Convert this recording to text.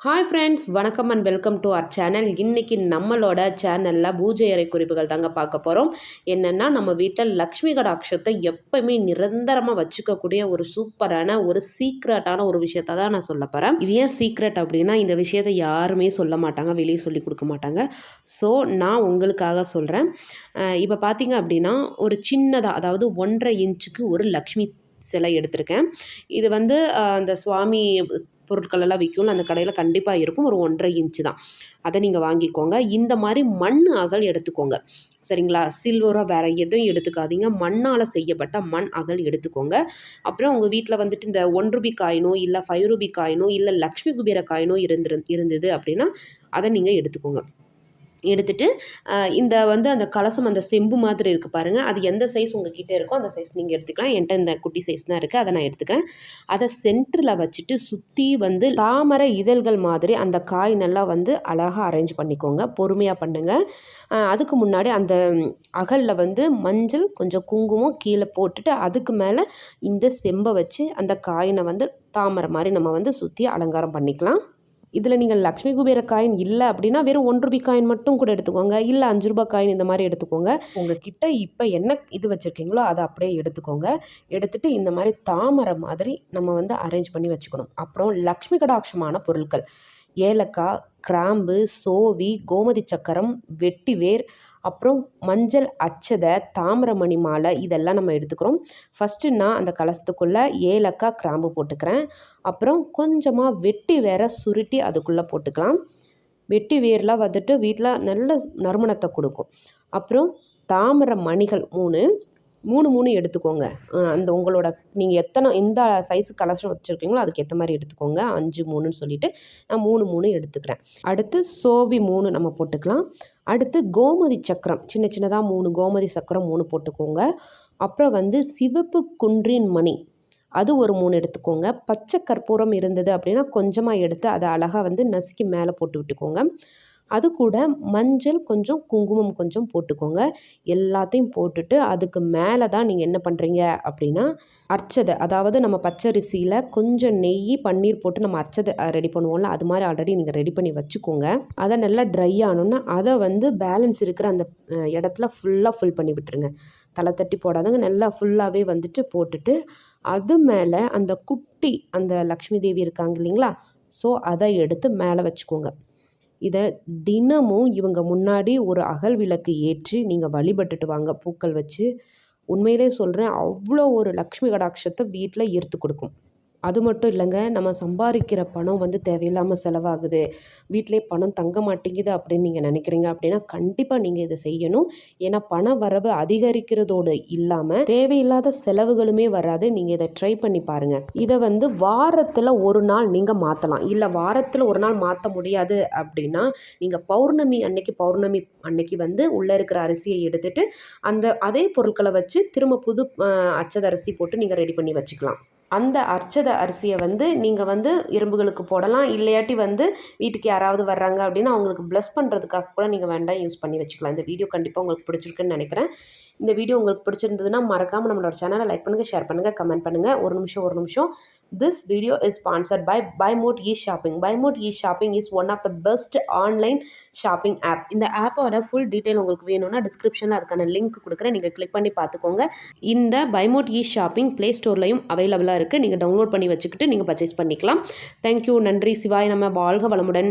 Hi friends வணக்கம் and welcome to our channel இன்றைக்கி நம்மளோட சேனலில் பூஜை அறை குறிப்புகள் தாங்க பார்க்க போகிறோம் என்னென்னா நம்ம வீட்டில் லக்ஷ்மி கடாட்சத்தை எப்போயுமே நிரந்தரமாக வச்சுக்கக்கூடிய ஒரு சூப்பரான ஒரு சீக்ரெட்டான ஒரு விஷயத்தை தான் நான் சொல்ல போகிறேன் இது ஏன் சீக்ரெட் அப்படின்னா இந்த விஷயத்தை யாருமே சொல்ல மாட்டாங்க வெளியே சொல்லி கொடுக்க மாட்டாங்க. ஸோ நான் உங்களுக்காக சொல்கிறேன் இப்போ பார்த்தீங்க அப்படின்னா ஒரு சின்னதாக அதாவது ஒன்றரை இன்ச்சுக்கு ஒரு லக்ஷ்மி சிலை எடுத்திருக்கேன். இது வந்து அந்த சுவாமி பொருட்கள் எல்லாம் விற்கும்ல அந்த கடையில் கண்டிப்பாக இருக்கும். ஒரு ஒன்றரை இன்ச்சு தான். அதை நீங்கள் வாங்கிக்கோங்க. இந்த மாதிரி மண் அகல் எடுத்துக்கோங்க. சரிங்களா? சில்வரோ வேறு எதுவும் எடுத்துக்காதீங்க. மண்ணால் செய்யப்பட்ட மண் அகல் எடுத்துக்கோங்க. அப்புறம் உங்கள் வீட்டில் வந்துட்டு இந்த ஒன் ரூபி காயினோ இல்லை ஃபைவ் ரூபி காயினோ இல்லை லக்ஷ்மி குபேர காயினோ இருந்து இருந்தது அப்படின்னா அதை நீங்கள் எடுத்துக்கோங்க. எடுத்துட்டு இந்த வந்து அந்த கலசம் அந்த செம்பு மாதிரி இருக்குது பாருங்கள் அது எந்த சைஸ் உங்கள் கிட்டே இருக்கோ அந்த சைஸ் நீங்கள் எடுத்துக்கலாம். என்கிட்ட இந்த குட்டி சைஸ் தான் இருக்குது அதை நான் எடுத்துக்கிறேன். அதை சென்டரில் வச்சுட்டு சுற்றி வந்து தாமரை இதழ்கள் மாதிரி அந்த காய் நல்லா வந்து அழகாக அரேஞ்ச் பண்ணிக்கோங்க. பொறுமையாக பண்ணுங்கள் அதுக்கு முன்னாடி அந்த அகலில் வந்து மஞ்சள் கொஞ்சம் குங்குமம் கீழே போட்டுட்டு அதுக்கு மேலே இந்த செம்பை வச்சு அந்த காயினை வந்து தாமரை மாதிரி நம்ம வந்து சுற்றி அலங்காரம் பண்ணிக்கலாம். இதில் நீங்கள் லக்ஷ்மி குபேர காயின் இல்லை அப்படின்னா வெறும் ஒன்று ரூபாய் காயின் மட்டும் கூட எடுத்துக்கோங்க. இல்லை அஞ்சு ரூபாய் காயின் இந்த மாதிரி எடுத்துக்கோங்க. உங்ககிட்ட இப்போ என்ன இது வச்சுருக்கீங்களோ அதை அப்படியே எடுத்துக்கோங்க. எடுத்துகிட்டு இந்த மாதிரி தாமரை மாதிரி நம்ம வந்து அரேஞ்ச் பண்ணி வச்சுக்கணும். அப்புறம் லக்ஷ்மி கடாட்சமான பொருட்கள். ஏலக்காய் கிராம்பு சோவி கோமதி சக்கரம் வெட்டிவேர் அப்புறம் மஞ்சள் அச்சதை தாமிரமணி மாலை இதெல்லாம் நம்ம எடுத்துக்கிறோம். ஃபஸ்ட்டு நான் அந்த கலசத்துக்குள்ளே ஏலக்காய் கிராம்பு போட்டுக்கிறேன். அப்புறம் கொஞ்சமாக வெட்டி வேற சுருட்டி அதுக்குள்ளே போட்டுக்கலாம். வெட்டி வேர்லாம் வந்துட்டு வீட்டில் நல்ல நறுமணத்தை கொடுக்கும். அப்புறம் தாமிர மணிகள் மூணு. மூணு மூணு எடுத்துக்கோங்க. அந்த உங்களோட நீங்கள் எத்தனை எந்த சைஸு கலெக்ஷன் வச்சுருக்கீங்களோ அதுக்கு ஏற்ற மாதிரி எடுத்துக்கோங்க. அஞ்சு மூணுன்னு சொல்லிவிட்டு நான் மூணு மூணு எடுத்துக்கிறேன். அடுத்து சோவி மூணு நம்ம போட்டுக்கலாம். அடுத்து கோமதி சக்கரம் சின்ன சின்னதாக மூணு கோமதி சக்கரம் மூணு போட்டுக்கோங்க. அப்புறம் வந்து சிவப்பு குன்றின் மணி அது ஒரு மூணு எடுத்துக்கோங்க. பச்சை கற்பூரம் இருந்தது அப்படின்னா கொஞ்சமாக எடுத்து அதை அழகாக வந்து நசுக்கி மேலே போட்டு விட்டுக்கோங்க. அது கூட மஞ்சள் கொஞ்சம் குங்குமம் கொஞ்சம் போட்டுக்கோங்க. எல்லாத்தையும் போட்டுட்டு அதுக்கு மேலே தான் நீங்கள் என்ன பண்ணுறீங்க அப்படின்னா அர்ச்சதை அதாவது நம்ம பச்சரிசியில் கொஞ்சம் நெய் பன்னீர் போட்டு நம்ம அர்ச்சதை ரெடி பண்ணுவோம்ல அது மாதிரி ஆல்ரெடி நீங்கள் ரெடி பண்ணி வச்சுக்கோங்க. அதை நல்லா ட்ரை ஆனோன்னா அதை வந்து பேலன்ஸ் இருக்கிற அந்த இடத்துல ஃபுல்லாக ஃபில் பண்ணி விட்டுருங்க. தலை தட்டி போடாதங்க நல்லா ஃபுல்லாகவே வந்துட்டு போட்டுட்டு அது மேலே அந்த குட்டி அந்த லக்ஷ்மி தேவி இருக்காங்க இல்லைங்களா? ஸோ அதை எடுத்து மேலே வச்சுக்கோங்க. இதை தினமும் இவங்க முன்னாடி ஒரு அகல் விளக்கு ஏற்றி நீங்கள் வழிபட்டுட்டு வாங்க. பூக்கள் வச்சு. உண்மையிலே சொல்கிறேன் அவ்வளோ ஒரு லக்ஷ்மி கடாட்சத்தை வீட்டில் ஈர்த்து கொடுக்கும். அது மட்டும் இல்லைங்க நம்ம சம்பாதிக்கிற பணம் வந்து தேவையில்லாமல் செலவாகுது. வீட்டிலே பணம் தங்க மாட்டேங்குது அப்படின்னு நீங்கள் நினைக்கிறீங்க அப்படின்னா கண்டிப்பாக நீங்கள் இதை செய்யணும். ஏன்னா பண வரவு அதிகரிக்கிறதோடு இல்லாமல் தேவையில்லாத செலவுகளுமே வராது. நீங்கள் இதை ட்ரை பண்ணி பாருங்கள் இதை வந்து வாரத்தில் ஒரு நாள் நீங்கள் மாற்றலாம் இல்லை வாரத்தில் ஒரு நாள் மாற்ற முடியாது அப்படின்னா நீங்கள் பௌர்ணமி அன்னைக்கு பௌர்ணமி அன்னைக்கு வந்து உள்ளே இருக்கிற அரிசியை எடுத்துகிட்டு அந்த அதே பொருட்களை வச்சு திரும்ப புது அச்சதரிசி போட்டு நீங்கள் ரெடி பண்ணி வச்சுக்கலாம். அந்த அர்ச்சத அரிசியை வந்து நீங்கள் வந்து எறும்புகளுக்கு போடலாம். இல்லையாட்டி வந்து வீட்டுக்கு யாராவது வர்றாங்க அப்படின்னா அவங்களுக்கு ப்ளஸ் பண்ணுறதுக்காக கூட நீங்கள் வேண்டாம் யூஸ் பண்ணி வச்சுக்கலாம். இந்த வீடியோ கண்டிப்பாக உங்களுக்கு பிடிச்சிருக்குன்னு நினைக்கிறேன். இந்த வீடியோ உங்களுக்கு பிடிச்சிருந்ததுன்னா மறக்காமல் நம்மளோட சேனலை லைக் பண்ணுங்கள் ஷேர் பண்ணுங்கள் கமெண்ட் பண்ணுங்கள் ஒரு நிமிஷம் ஒரு நிமிஷம். This video is sponsored by by mode e shopping by mode e shopping is one of the best online shopping app இந்த ஆப்போட ஃபுல் டீட்டெயில் உங்களுக்கு வேணும்னா டிஸ்கிரிப்ஷனில் அதுக்கான லிங்க் கொடுக்குறேன். நீங்கள் கிளிக் பண்ணி பார்த்துக்கோங்க. இந்த பைமோட் இ ஷாப்பிங் ப்ளே ஸ்டோர்லையும் அவைலபிளாக இருக்குது நீங்கள் டவுன்லோட் பண்ணி வச்சுக்கிட்டு நீங்கள் பர்ச்சேஸ் பண்ணிக்கலாம். தேங்க்யூ நன்றி. சிவாய். நம்ம வாழ்க வளமுடன்.